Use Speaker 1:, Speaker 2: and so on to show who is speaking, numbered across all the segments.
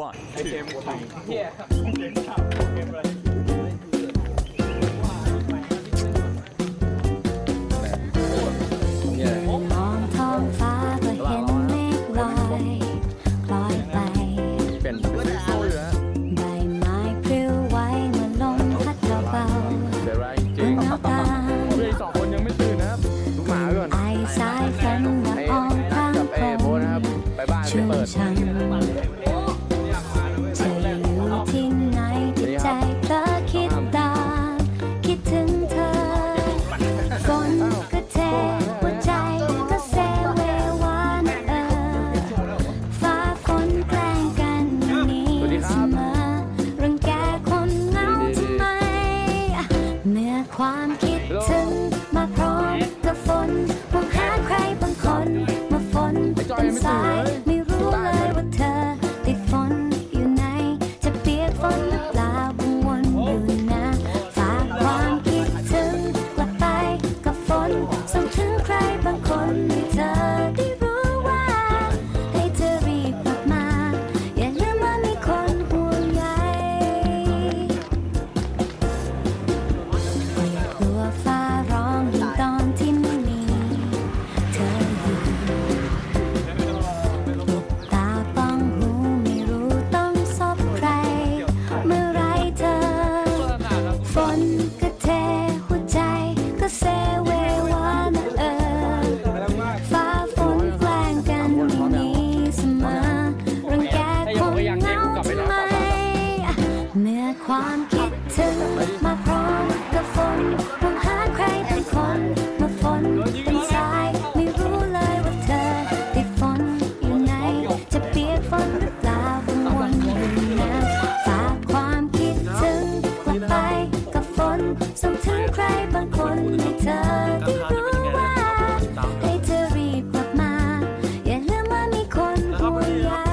Speaker 1: One, two, three,
Speaker 2: four. Yeah. yeah.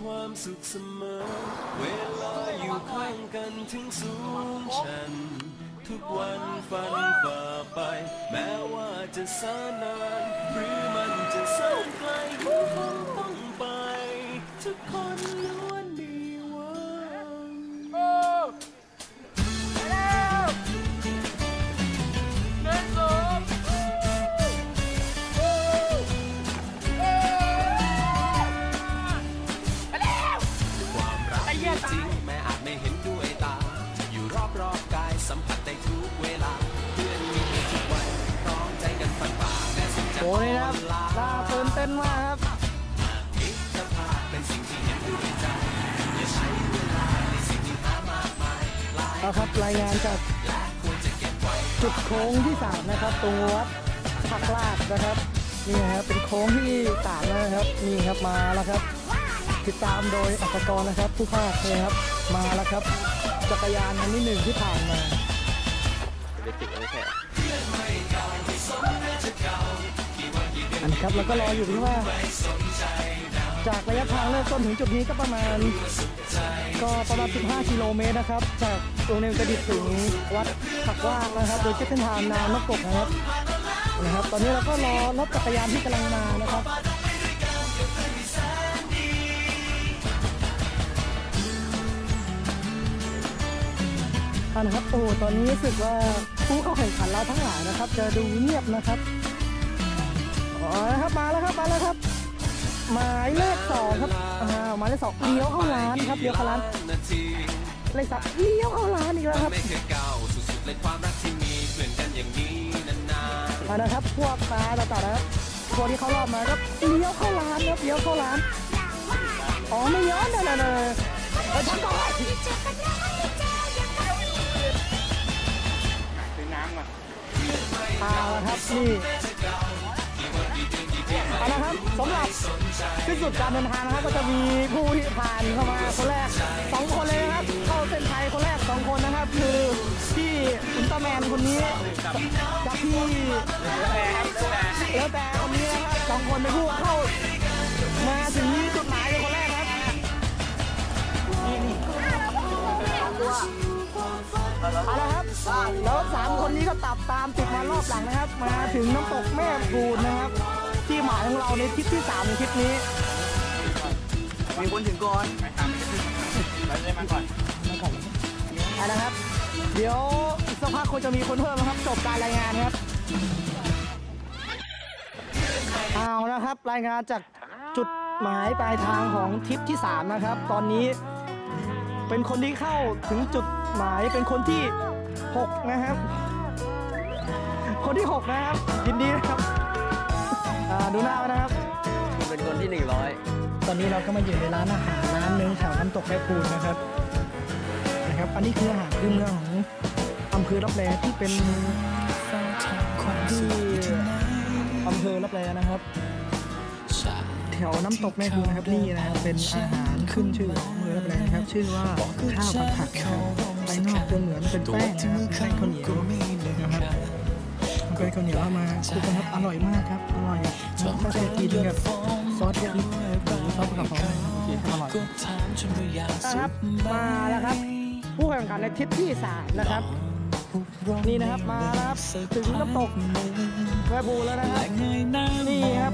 Speaker 2: ค
Speaker 3: วามสุ
Speaker 4: ขเสมอ เวลาอยู่ข้างกันถึงสูงชัน ทุกวันฝันฝ่าไป แม้ว่าจะสานาน หรือมันจะสั้นไกลื่นเต้นมา
Speaker 2: กครับ
Speaker 4: เอา
Speaker 5: ครับรายงานจาก
Speaker 4: จุ
Speaker 5: ดโค้งที่สามนะครับตรงวัดผักลาดนะครับนี่ครับเป็นโค้งที่สามนะครับนี่ครับมาแล้วครับ ติดตามโดยอัศกรนะครับ ผู้ภาคเลยครับ มาแล้วครับ จักรยานคันที่หนึ่งที่ผ่านมา
Speaker 6: ไป็นจิตไม่ใช่ อั
Speaker 4: น
Speaker 5: ครับแล้วก็รออยู่ที่ว่า จากระยะทางเริ่มต้นถึงจุดนี้ก็ประมาณ ก็ประมาณ 15 กิโลเมตรนะครับ จากโรงเรียนกระดิษฐ์ถึงวัดผักว่างนะครับ โดยเส้นทางนานกกนะครับนะครับ ตอนนี้เราก็รอรถจักรยานที่กำลังมานะครับอานะครับโอ้ตอนนี้รู้สึกว่าผู้เข้าแข่งขันเราทั้งหลายนะครับ จะดูเงียบนะครับ อ๋อนะครับมาแล้วครับมาแล้วครับ หมายเลขสองครับอ่าหมายเลขสองเลี้ยวเข้าร้านครับเลี้ยวเข้าร้าน
Speaker 4: นาที
Speaker 5: เลขสามเลี้ยวเข้าร้านอีกแล้วครับ
Speaker 4: ไม่เคยก้าวสุดๆเลยความรักที่มีเพื่อนกันอย่างนี้นาน
Speaker 5: มานะครับพวกมาต่างๆนะครับพวกที่เขารอบมาครับเลี้ยวเข้าร้านครับเลี้ยวเข้าร้านอ๋อไม่ย้อนเลยเลยไปทางก่อน
Speaker 1: ซื้อน้ำก่อน
Speaker 5: เอาละครับนี่ เอาละครับสำหรับที่สุดการเดินทางนะครับ ก็จะมีผู้ที่ผ่านเข้ามาคนแรกสองคนเลยนะครับ เข้าเส้นชัยคนแรกสองคนนะครับ คือพี่อุลตร้าแมนคนนี้กับพี่แล้วแต่คนนี้นะครับสองคนเป็นผู้เข้ามาถึงจุดหมายเป็นคนแรกครับเอาละครับแล้วสามคนนี้ก็ตับตามติดมารอบหลังนะครับ มาถึงน้ำตกแม่ปูนนะครับ หมายของเราในทริปที่สามในทริปนี้
Speaker 1: มีคนถึงก่อนไปทำไปเลยมาก่อน
Speaker 5: เอาละครับ เดี๋ยวอีกสักพักคงจะมีคนเพิ่มนะครับจบการรายงานครับเอานะครับ รายงานจากจุดหมายปลายทางของทริปที่ 3 นะครับ ตอนนี้เป็นคนที่เข้าถึงจุดหมายเป็นคนที่ 6 นะครับ คนที่ 6 นะครับ ยินดีนะครับ อ่าดูหน้าไว้นะครับ
Speaker 6: ๆเป็นคนที่100
Speaker 5: ตอนนี้เราก็มาอยู่ในร้านอาหารร้านหนึงแถวน้ำตกแม่พูนนะครับ นะครับ อันนี้คืออาหารพื้นเมืองของอำเภอรับแลที่เป็นที่อำเภอรับแลนะครับ แถวน้ำตกแม่พูนนะครับนี่นะครับเป็นอาหารขึ้นชื่อของอำเภอรับแลนะครับ ชื่อว่าข้าวผัดผักนะครับภายนอกจะเหมือนเป็นแป้งนะครับแป้งข้าวเหนียวนะครับ เอาไปข้าวเหนียวมาคุกกันครับอร่อยมากครับอร่อยถ้าใครกินกับซอสพริกหรือซอสกระเพรากินอร่อยนะครับมาแล้วครับ ผู้แข่งขันในทริปที่3นะครับ นี่นะครับมาแล้วครับถึงน้ำตกแม่บูแล้วนะครับนี่ครับ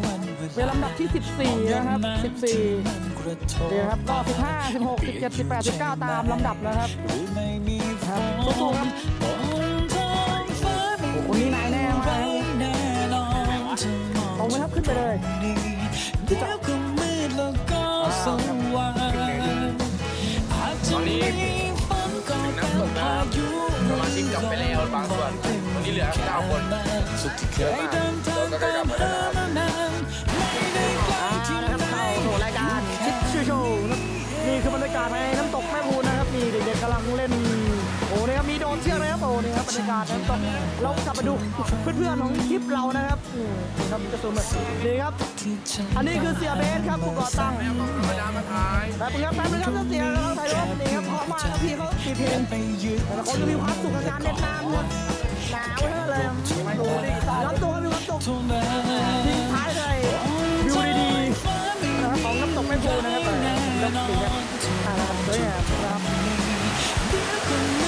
Speaker 5: เป็นลำดับที่ 14 นะครับ 14นี่ครับก็15 16 17 18 19 ตามลำดับนะครับครับสู้ๆครับโอ้คนนี้นายแน่ ไปเลย
Speaker 4: เดี๋ยวก็มืดแล้วก็สว่างอาจจะมีฝนก็เป็นพายุ
Speaker 2: สมาชิกกลับไปแล้วบางส่วนวันนี้เหลือ9คน
Speaker 4: สุดที่เคย นี่
Speaker 5: ครับบรรยากาศน้เรากลับมาดูเพื่อนๆของทริปเรานะครับนี่ครับจะซูมเลยนี่ครับ อันนี้คือเสียเบสครับผู้ก่อตั้ง
Speaker 2: มาดามมาทาย
Speaker 5: แป๊บนึงครับแป๊บนึงครับเสียเราถ่ายรูปนี่ครับเพราะมากครับพี่เขาตีเพลงแต่ละคนจะมีความสุขกับการเล่นน้ำครับหนาวเท่าเลยดูดิรับตัวมีความสุข
Speaker 4: ทิ้
Speaker 5: งท้ายเลยวิวดีๆนะครับของน้ำตกแม่โพูนะครับเออน้ำตกครับอ่านะครับสวยงามนะครับ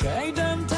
Speaker 4: เคยเดินทาง